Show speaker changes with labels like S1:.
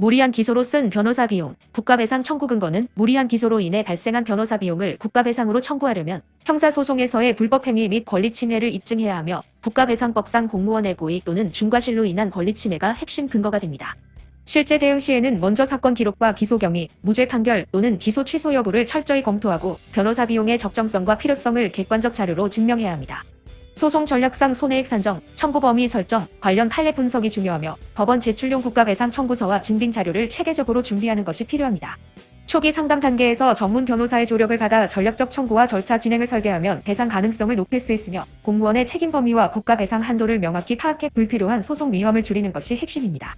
S1: 무리한 기소로 쓴 변호사 비용, 국가배상 청구 근거는 무리한 기소로 인해 발생한 변호사 비용을 국가배상으로 청구하려면 형사소송에서의 불법행위 및 권리침해를 입증해야 하며 국가배상법상 공무원의 고의 또는 중과실로 인한 권리침해가 핵심 근거가 됩니다. 실제 대응 시에는 먼저 사건 기록과 기소 경위, 무죄 판결 또는 기소 취소 여부를 철저히 검토하고 변호사 비용의 적정성과 필요성을 객관적 자료로 증명해야 합니다. 소송 전략상 손해액 산정, 청구 범위 설정, 관련 판례 분석이 중요하며 법원 제출용 국가배상 청구서와 증빙 자료를 체계적으로 준비하는 것이 필요합니다. 초기 상담 단계에서 전문 변호사의 조력을 받아 전략적 청구와 절차 진행을 설계하면 배상 가능성을 높일 수 있으며 공무원의 책임 범위와 국가 배상 한도를 명확히 파악해 불필요한 소송 위험을 줄이는 것이 핵심입니다.